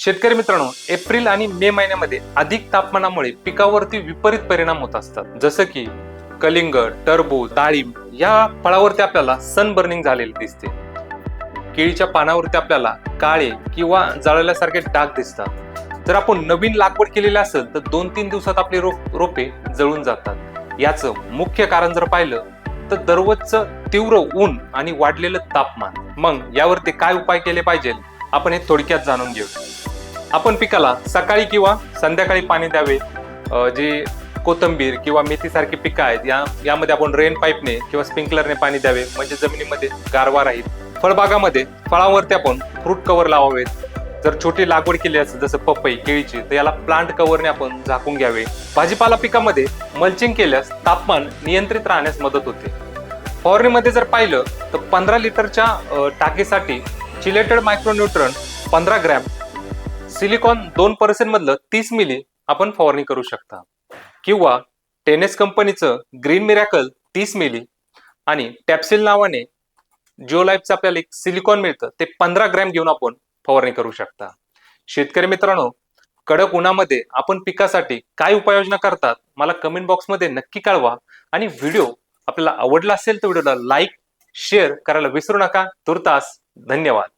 शेतकरी मित्रांनो एप्रिल आणि मे महिन्यामध्ये अधिक तापमानामुळे पिकावरती विपरीत परिणाम होत असतात. जसं की कलिंगड टरबूज डाळिंब या फळावरती आपल्याला सनबर्निंग झालेले दिसते. केळीच्या पानावरती आपल्याला काळे किंवा जळल्यासारखे डाग दिसतात. जर आपण नवीन लागवड केलेली असेल तर दोन तीन दिवसात आपली रोप रोपे जळून जातात. याचं मुख्य कारण जर पाहिलं तर दररोजचं तीव्र ऊन आणि वाढलेलं तापमान. मग यावरती काय उपाय केले पाहिजे आपण हे थोडक्यात जाणून घेऊ. आपण पिकाला सकाळी किंवा संध्याकाळी पाणी द्यावे. जे कोथंबीर किंवा मेथीसारखी पिकं आहेत या यामध्ये आपण रेन पाईपने किंवा स्प्रिंकलरने पाणी द्यावे. म्हणजे जमिनीमध्ये गारवा राहील. फळबागामध्ये फळावरती आपण फ्रूट कवर लावावेत. जर छोटी लागवड केली असेल जसं पपई केळीची तर याला प्लांट कव्हरने आपण झाकून घ्यावे. भाजीपाला पिकामध्ये मल्चिंग केल्यास तापमान नियंत्रित राहण्यास मदत होते. फवारणीमध्ये जर पाहिलं तर पंधरा लिटरच्या टाकीसाठी चिलेटेड मायक्रोन्युट्रन पंधरा ग्रॅम सिलिकॉन दोन पर्सेंट मधलं तीस मिली आपण फवारणी करू शकता. किंवा टेनेस कंपनीचं ग्रीन मिरॅकल तीस मिली आणि टॅप्सिल नावाने जिओ लाईफचं आपल्याला एक सिलिकॉन मिळतं ते पंधरा ग्रॅम घेऊन आपण फवारणी करू शकता. शेतकरी मित्रांनो कडक उन्हामध्ये आपण पिकासाठी काय उपाययोजना करतात मला कमेंट बॉक्समध्ये नक्की कळवा. आणि व्हिडिओ आपल्याला आवडला असेल तर व्हिडिओला लाईक शेअर करायला विसरू नका. तुर्तास धन्यवाद.